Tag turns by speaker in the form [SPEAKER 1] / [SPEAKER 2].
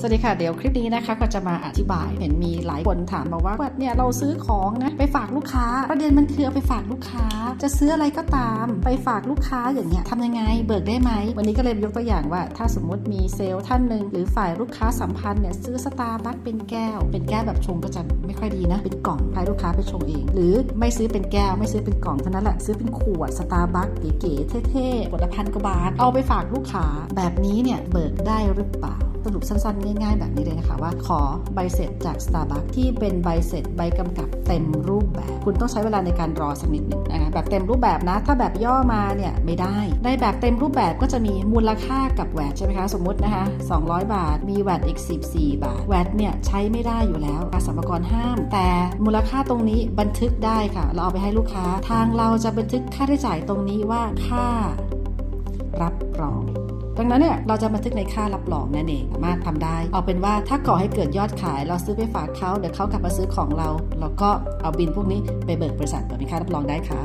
[SPEAKER 1] สวัสดีค่ะเดี๋ยวคลิปนี้นะคะก็จะมาอธิบายเห็นมีหลายคนถามมาว่าว่าเนี่ยเราซื้อของนะไปฝากลูกค้า ประเด็นมันคือเอาไปฝากลูกค้า จะซื้ออะไรก็ตาม ไปฝากลูกค้าอย่างเงี้ยทำยังไงเบิกได้ไหมวันนี้ก็เลยยกตัวอย่างว่า ถ้าสมมติมีเซลล์ท่านหนึ่งหรือฝ่ายลูกค้าสัมพันธ์เนี่ยซื้อสตาร์บัคเป็นแก้ว เป็นแก้วแบบชงก็จะไม่ค่อยดีนะเป็นกล่องให้ลูกค้าไปชงเอง หรือไม่ซื้อเป็นแก้วไม่ซื้อเป็นกล่องเท่านั้นแหละซื้อเป็นขวดสตาร์บัคเก๋ๆเท่ๆขวดละพันกว่าบาทเอาไปฝากลูกค้าแบบนี้เนี่ยเบิกได้หรือเปล่าสรุปสั้นๆง่ายๆ แบบนี้เลยนะคะว่าขอใบเสร็จจาก Starbucks ที่เป็นใบเสร็จใบกำกับเต็มรูปแบบ คุณต้องใช้เวลาในการรอสักนิดหนึ่งนะคะแบบเต็มรูปแบบนะ ถ้าแบบย่อมาเนี่ยไม่ได้ ในแบบเต็มรูปแบบก็จะมีมูลค่ากับแหวดใช่ไหมคะ สมมตินะคะ 200 บาท มีแหวดอีก 14 บาทแหวดเนี่ยใช้ไม่ได้อยู่แล้วการสรรพากรห้าม แต่มูลค่าตรงนี้บันทึกได้ค่ะ เราเอาไปให้ลูกค้า ทางเราจะบันทึกค่าใช้จ่ายตรงนี้ว่าค่า รับรอง ดังนั้นเนี่ยเราจะบันทึกในค่ารับรองนั่นเองสามารถทำได้ เอาเป็นว่าถ้าก่อให้เกิดยอดขาย เราซื้อไปฝากเขาเดี๋ยวเขากลับมาซื้อของเรา เราก็เอาบินพวกนี้ไปเบิกบริษัทเปิดเป็นค่ารับรองได้ค่ะ